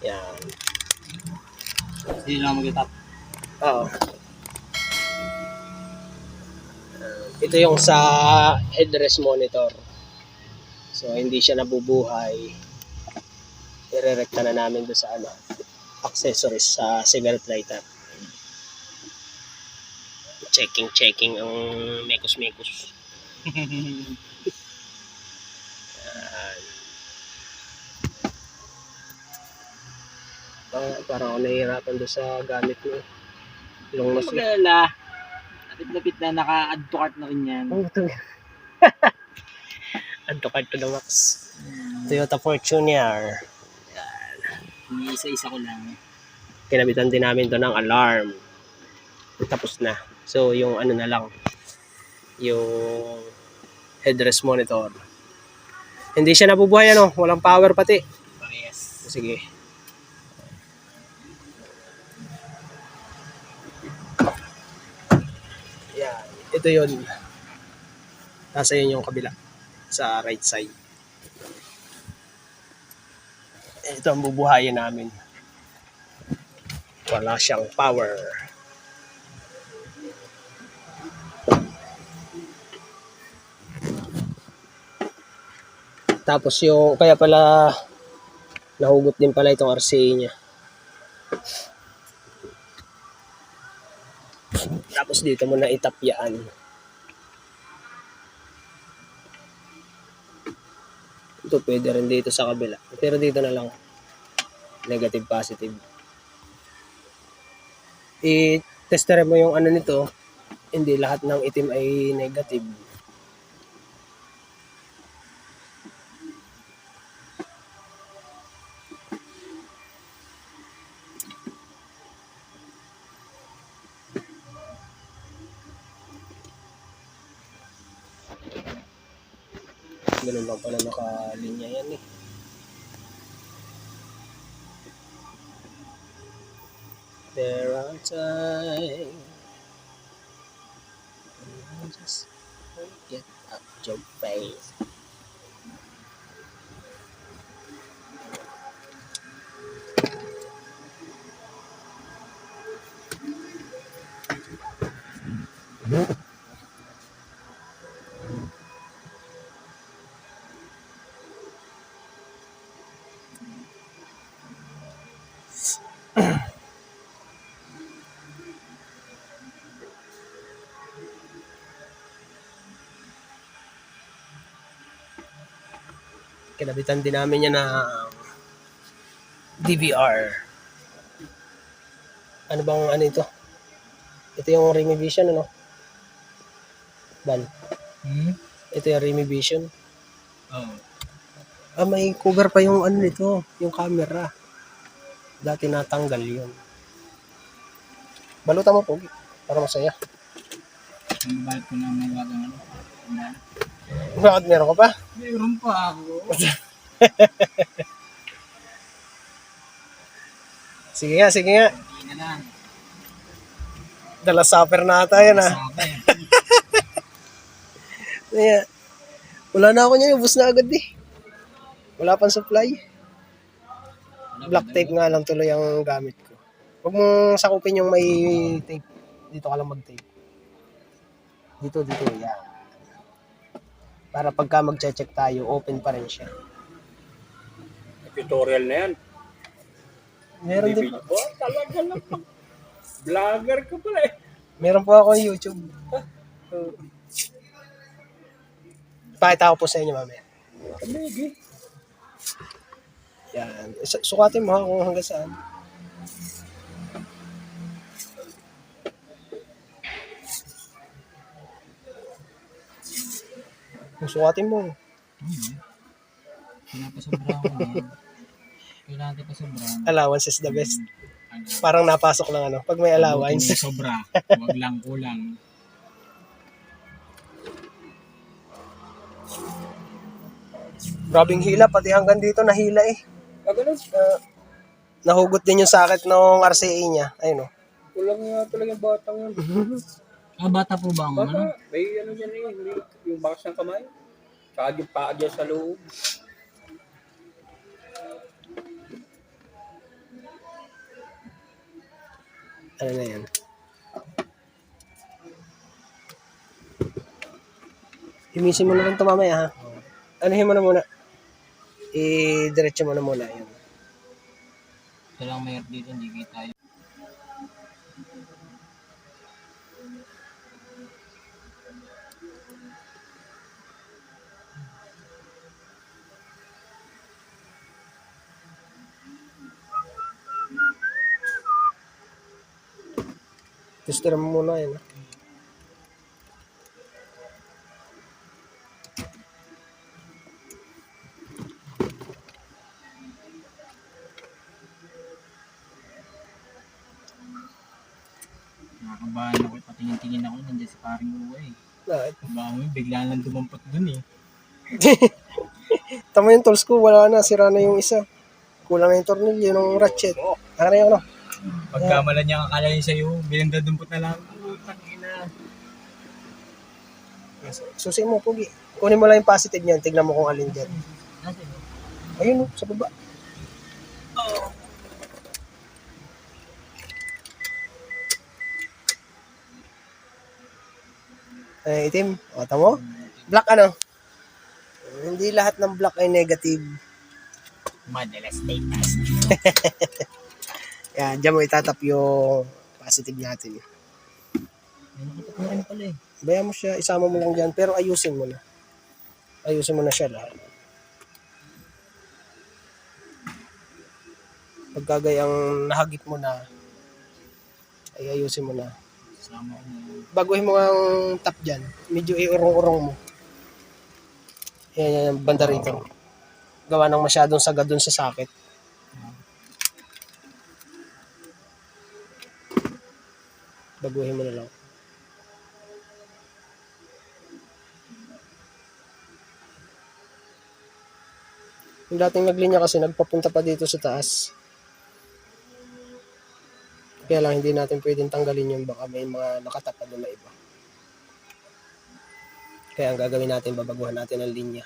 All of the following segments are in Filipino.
Yan. Hindi na mag-tap. Oo. Uh, ito yung sa headrest monitor. So, hindi siya nabubuhay. Irerekta na namin doon sa ano, accessories sa cigarette lighter. Checking, checking ang mekos-mekos. Parang, parang ako nahihirapan doon sa gamit mo. Long Huwag nose. mag-alala. Lapit-lapit na naka-add to cart na rin yan. Oh, ito. Add to cart to the max. Toyota Fortuner. Iniisa-isa ko lang. Kinabitan din namin to ng alarm. Tapos na. So, yung ano na lang. Yung headrest monitor. Hindi siya nabubuhay ano. Walang power pati. Parehas. Sige. Ito yun. Nasa yun yung kabila. Sa right side. Ito ang bubuhayin namin. Wala siyang power. Tapos yung, kaya pala nahugot din pala itong RCA niya. Tapos dito mo na itapyaan. Ito pwede rin dito sa kabila. Pero dito na lang. Negative, positive. I-tester mo yung ano nito. Hindi lahat ng itim ay negative. Kinabitan din namin yan ng DVR. Ano bang ano ito? Ito yung Remy Vision ano? Ban. Hmm? Ito yung Remy Vision. Oo. Ah, may cover pa yung ano nito, yung camera. Dati natanggal yun. Balutan mo po, para masaya. Ang balik ko na may wagang ano. Bakit meron ka pa? Meron pa ako. Sige nga, sige nga. Hindi na lang. Dala supper na ata yan ah. Kaya, wala na ako niyan, ubus na agad eh. Wala pang supply. Black tape nga lang tuloy ang gamit ko. Huwag mong sakupin yung may tape. Dito ka lang mag-tape. Dito, dito, yan. Para pagka mag-check tayo, open pa rin siya. Tutorial na yan. Meron din, Video. Oh, talaga lang. Vlogger ka pala eh. meron po ako YouTube. Pakita ko po sa inyo mamaya. Kamigi. Yan. Su- Sukatin mo ha kung hanggang saan. Kung sukatin mo. Pinapasobrahan ko na. Kailangan kita sobrahan. Allowance is the best. Ano? Parang napasok lang ano. Pag may allowance. Huwag sobra. Huwag lang kulang. Grabing hila. Pati hanggang dito nahila eh. Ah, ganun. Uh, nahugot din yung sakit ng RCA niya. Ayun oh. Kulang nga talaga yung batang yan. Ah, bata po ba ang ano? May ano dyan eh, may, yung bakas ng kamay. Tsaka yung paa dyan sa loob. Ano na yan? Himisin mo na lang ito mamaya ha. Anuhin mo na muna. I-diretso mo na muna. Yan. Ito lang mayroon dito, hindi kita. Mo muna yan. ha. Nakakabahan ako, patingin-tingin ako, nandiyan sa paring uwa eh. Bakit? Baka mo, bigla lang dumampot dun eh. Tama yung tools ko, wala na, sira na yung isa. Kulang na yung tornilyo, yung ratchet. Ano na ano? Pagkamala niya akala niya sa'yo, bilang dadumpot na lang. Putang ina. Susi mo, pugi. Kunin mo lang yung positive niyan, tignan mo kung alin dyan. Ayun, oh, sa baba. Ay, itim. O, tamo? Black ano? Hindi lahat ng black ay negative. Madalas status. Yan, dyan mo itatap yung positive natin. Ay, nakita ko na rin pala eh. Bayan mo siya, isama mo lang dyan, pero ayusin mo na. Ayusin mo na siya lahat. Pagkagayang nahagip mo na, ay ayusin mo na. Sama na. Baguhin mo ang tap dyan. Medyo iurong-urong mo. Yan, yan, banda rito. Gawa ng masyadong sagad dun sa sakit. Baguhin mo na lang. Yung dating naglinya kasi nagpapunta pa dito sa taas. Kaya lang hindi natin pwedeng tanggalin yung baka may mga nakatapad na iba. Kaya ang gagawin natin, babaguhan natin ang linya.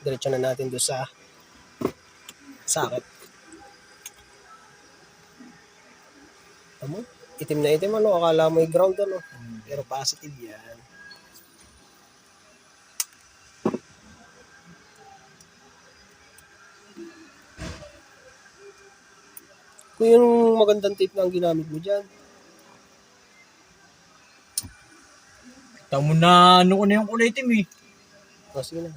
Diretso na natin doon sa sakit. Tama? Itim na itim ano, akala mo yung ground ano. Pero positive yan. Kung yung magandang tape na ang ginamit mo dyan, Kita mo na ano ko na yung kulay itim eh. O, sige na.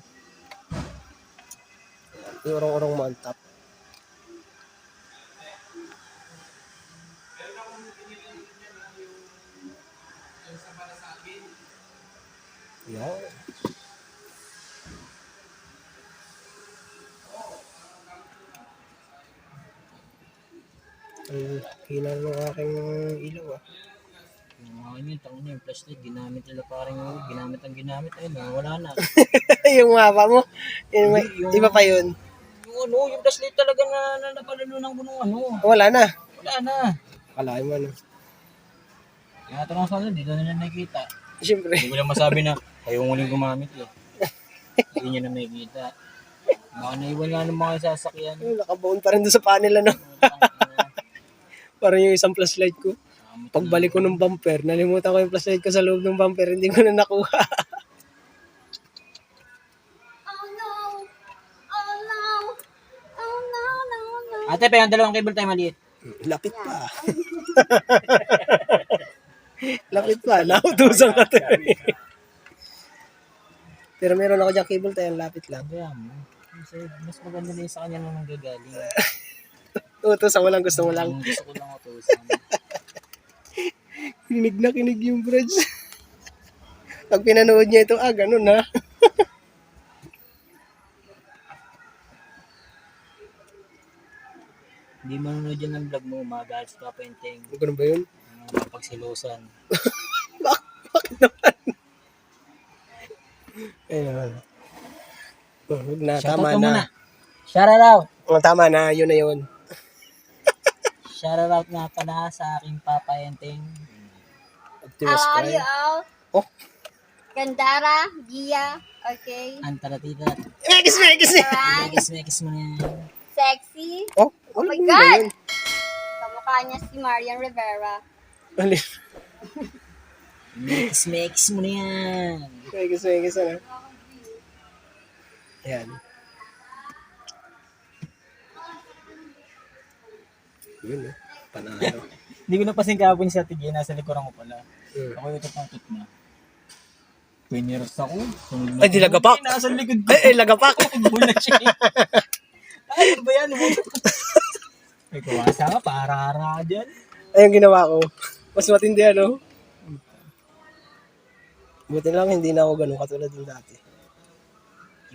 Iurong-urong mo ang Yan. Ang hina ng aking ilaw ah. Yung mga yun, tango na yung flashlight, ginamit nila parang ginamit ang ginamit, ayun wala na. yung mapa mo, yun, may- iba pa yun. yung ano, yung flashlight talaga na, na napalalo ng bunong ano, Wala na. wala na. Kalahin mo ano. Kaya tanong sa dito na nila nakikita. Siyempre. Hindi ko lang masabi na, kayo ang huling gumamit eh. Hindi nyo na makikita. Baka naiwan nga ng mga sasakyan. Ay, Nakabaon pa rin doon sa panel ano. Parang yung isang flashlight ko. Pagbalik ko ng bumper, nalimutan ko yung flashlight ko sa loob ng bumper, hindi ko na nakuha. Oh no! Oh! Oh no, no, no! Ate, pa yung dalawang cable tayo maliit. Lapit pa. Lapit pa. Nautusan ka to. Pero meron ako dyan cable tayo, lapit lang. Kaya mo. Kasi mas maganda na yung sa kanya nung nanggagaling. Utusan ko lang, gusto mo lang. Ang gusto ko lang utusan. Kinig na kinig yung bridge. Pag pinanood niya ito, ah, ganun ha. Hindi manonood yan ng vlog mo, magalit sa Papa Enteng. Ganun ba yun? Mga pagsilusan. Bakit naman? Ayun. Huwag na, Shoutout tama muna. na. Shout out! Oh, tama na, yun na yun. Shout out nga pala sa aking Papa Enteng. Optimus How are you Prime. all? Oh, Gandara, Gia, okay? Antaratita. mekis eh. Alright, Mekis-mekis mo na yan. sexy. Oh, Oh ano my yun God! ba yun? Kamukha niya si Marian Rivera. Alin? Mix-mix mo na yan. Swekis, swekis, ano? Ayan. Yun, eh. Panalo. Hindi ko napasing kahapon sa tigay, nasa likuran ko pala. Hmm. Ako yung tutungkot na. 20 years ako. Sunod na Ay, di lagapak. Ay, nasa likod ko. Ay, ay, lagapak. Bula siya. Ay, ano ba yan? May kuwasa ka, para-hara ka dyan. Ayun ginawa ko. Mas matindi ano. Buti lang hindi na ako ganun katulad ng dati.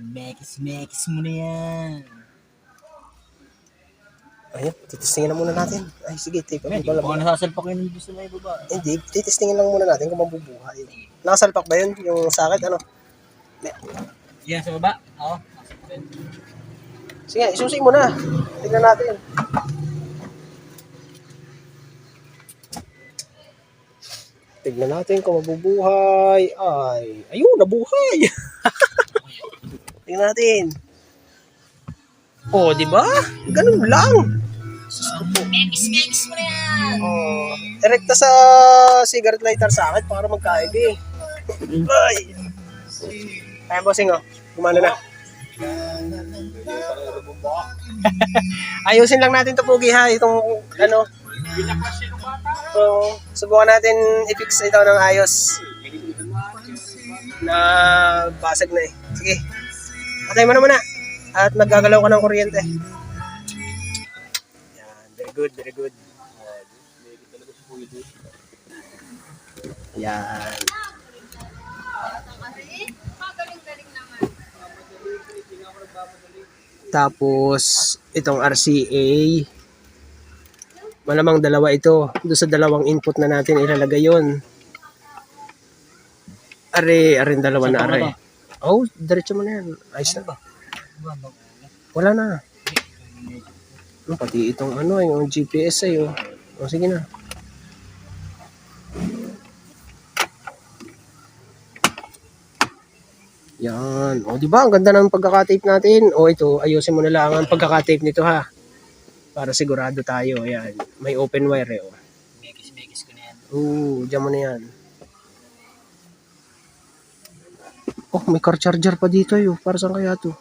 Mekis-mekis mo na yan. Ayun, titistingin na muna natin. Ay, sige, tape. Hindi ko pala? baka nasasalpak yun gusto na yung babae. Hindi, titistingin lang muna natin kung mabubuhay. Nakasalpak ba yun? Yung sakit, ano? Yan sa baba? Oo. Sige, isusi mo na. Tignan natin. Tignan natin kung mabubuhay. Ay, ayun, nabuhay. Tignan natin. Oh, di ba? Ganun lang. Mekis-mekis mo na yan. Oh, erekta sa cigarette lighter sa akin para magkaib eh. Ay. Ayan, bossing oh. Gumana na. Ayusin lang natin to Pugi ha, itong ano. So, subukan natin i-fix ito ng ayos. Na basag na eh. Sige. Patay mo na muna. At maggagalaw ka ng kuryente. Yan, very good, very good. Yan. Tapos, itong RCA, malamang dalawa ito. Doon sa dalawang input na natin ilalagay yon. Are, are dalawa na are. Oh, diretso mo na yan. Ayos na ba? Wala na. Oh, pati itong ano, yung GPS ay oh. Oh, sige na. Yan. O, di ba? Ang ganda ng pagkakatape natin. O, ito, ayusin mo na lang ang pagkakatape nito, ha? Para sigurado tayo. Yan. May open wire, eh. O. Mekis-mekis ko na yan. Oo, dyan mo na yan. Oh, may car charger pa dito, yo. Para saan kaya to?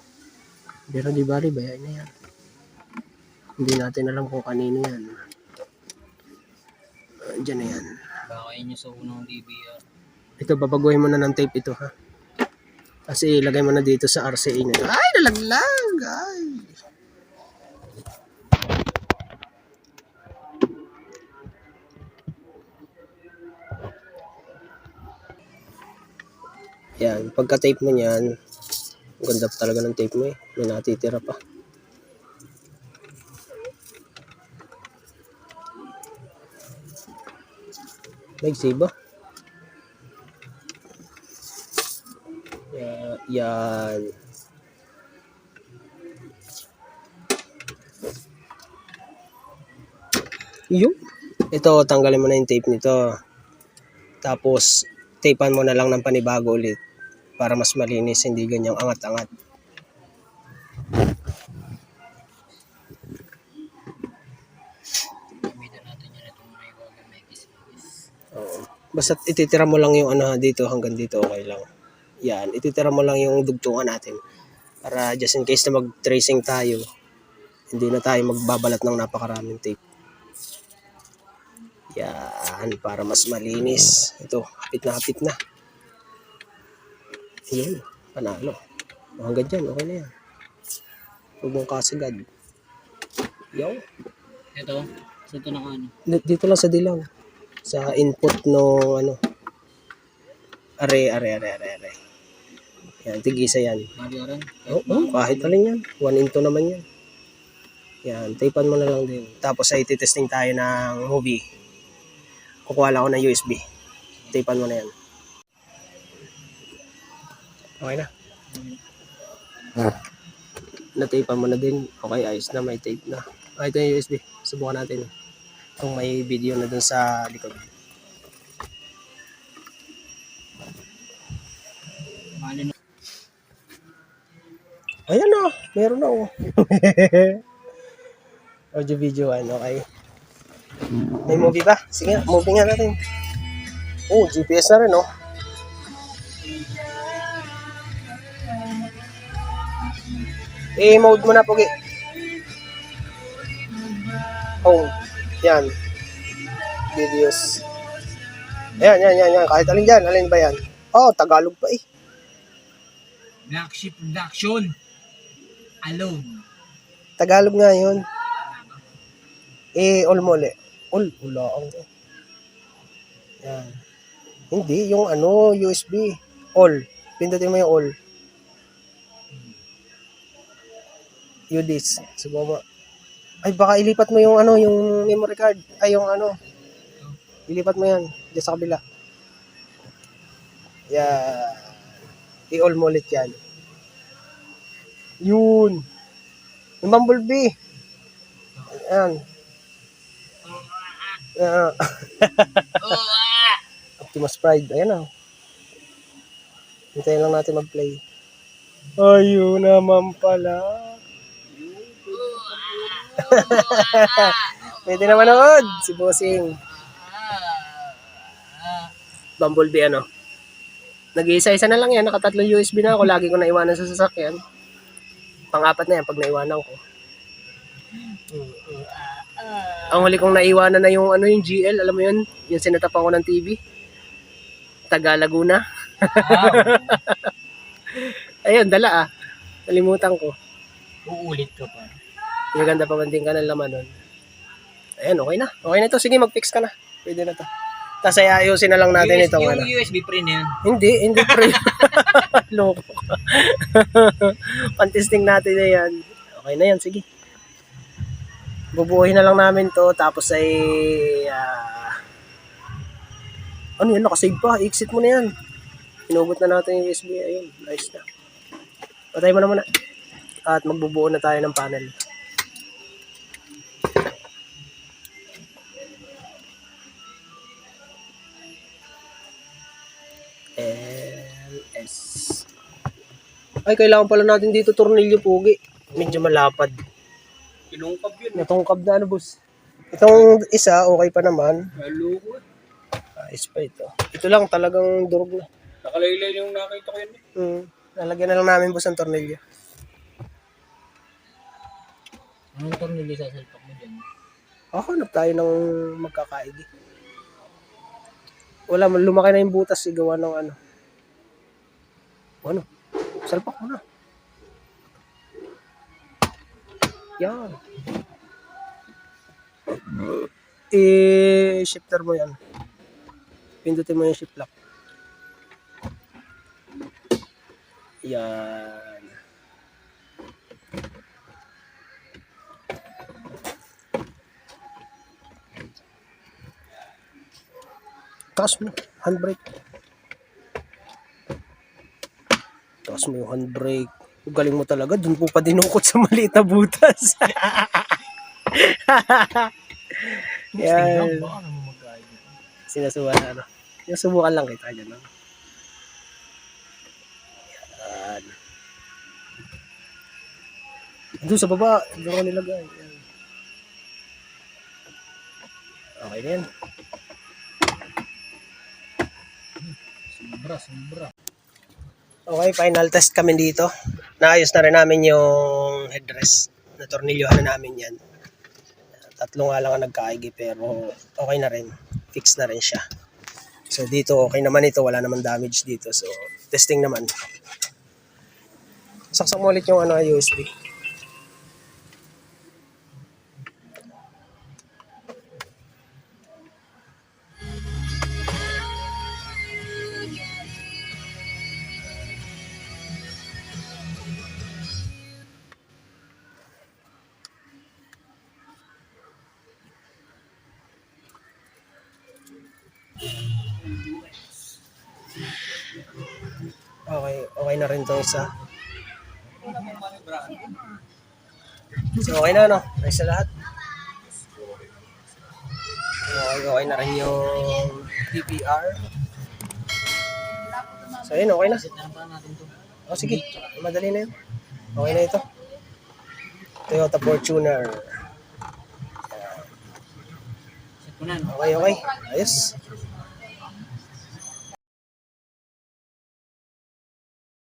Pero di bali, bayain na yan. Hindi natin alam kung kanino yan. Ah, Dyan na yan. Baka yun sa unang DBR. Ito, babaguhin mo na ng tape ito, ha? Kasi ilagay mo na dito sa RCA na. Ay, nalaglag! Ay! Yan, pagka-tape mo niyan, ganda pa talaga ng tape mo eh. May natitira pa. Maigsi ba? Ya- yan. Yung. Ito, tanggalin mo na yung tape nito. Tapos, tapean mo na lang ng panibago ulit para mas malinis, hindi ganyang angat-angat. Basta ititira mo lang yung ano dito hanggang dito, okay lang. Yan, ititira mo lang yung dugtungan natin. Para just in case na mag-tracing tayo, hindi na tayo magbabalat ng napakaraming tape. Yan, para mas malinis. Ito, hapit na hapit na. Yan, panalo. Hanggang dyan, okay na yan. Huwag mong kasigad. Yo. Ito, sa ito na ano. Di- Dito lang sa dilaw. Sa input no ano. Are, are, are, are, are. Yan, tigisa yan. Bali rin. Oo, oh, kahit alin yan. One into naman yan. Yan, tapean mo na lang din. Tapos ay titesting tayo ng movie. Kukuha lang ako ng USB. Tapean mo na yan. Okay na. Na-tapean mo na din. Okay, ayos na. May tape na. Ah, ito yung USB. Subukan natin. Kung may video na dun sa likod. Ayan na, meron na oh. Audio video ano, okay. May movie ba? Sige movie nga natin. Oh, GPS na rin, oh. I-mode mo na, Pogi. Oh, yan. Videos. Ayan, yan, yan, yan. Kahit alin dyan. Alin ba yan? Oh, Tagalog pa eh. Black Sheep Production. Alone. Tagalog nga yun. Eh, ulit. All, wala ang Yan. Hindi, yung ano, USB. All. Pindutin mo yung all. UDIS. Subo mo. Ay, baka ilipat mo yung ano, yung memory card. Ay, yung ano. Ilipat mo yan. Diyan sa kabila. Yan. I-all mo ulit yan. Yun. Yung Bumblebee. Ayan. Ayan. Optimus Pride. Ayan na. Hintayin lang natin mag-play. Ayun naman pala. Pwede na manood. Si Bossing. Bumblebee ano. Nag-iisa-isa na lang yan. Nakatatlong USB na ako. Lagi ko naiwanan sa sasakyan. Pang-apat na yan pag naiwanan ko. Ang huli kong naiwanan na yung ano yung GL, alam mo yun? Yung sinatapan ko ng TV. Taga Laguna. Ayun, dala ah. Nalimutan ko. Uulit ka pa. Maganda pa man din ka ng laman nun. Ayan, okay na. Okay na to. Sige, mag-fix ka na. Pwede na to. Tapos ay ayusin na lang natin US, itong yung ano. USB pre na yun. Hindi, hindi pre. Loko. Pantesting natin na yan. Okay na yan, sige. Bubuhay na lang namin to, tapos ay... ah, ano yun, nakasave pa. I-exit mo na yan. Inugot na natin yung USB. Ayun, nice na. Patay mo na muna. At magbubuo na tayo ng panel. Ay, kailangan pala natin dito tornilyo pogi. Medyo malapad. Kinungkab yun. Natungkab na ano, boss. Itong isa, okay pa naman. Maloko eh. Ayos pa ito. Ito lang talagang durog na. Nakalaylay yung nakita ko yun eh. Hmm. Lalagyan na lang namin boss ang tornilyo. Anong tornilyo sa salpak mo dyan? Oh, hanap tayo ng magkakaigi. Wala, lumaki na yung butas sigawa ng ano. Ano? Salpak mo na. Yan. I-shifter mo yan. Pindutin mo yung shift lock. Yan. Taas mo. Handbrake. Taas mo yung handbrake. Galing mo talaga. Doon po pa dinukot sa maliit na butas. Yan. Sinasubukan ano. Sinusubukan lang kita dyan. Ano? Yan. Doon sa baba. Doon ko nilagay. Yan. Okay na yan. Sobra, sobra. Okay, final test kami dito. Naayos na rin namin yung headrest. Natornilyohan na namin yan. Tatlo nga lang ang nagkaigi pero okay na rin. Fix na rin siya. So dito okay naman ito. Wala naman damage dito. So testing naman. Saksak mo ulit yung ano, USB. Okay, okay na rin itong isa. So okay na no? Nice sa lahat. Okay, okay na rin yung DPR. So yun, okay na. O sige, madali na yun. Okay na ito. Toyota Fortuner. Okay, okay. Ayos.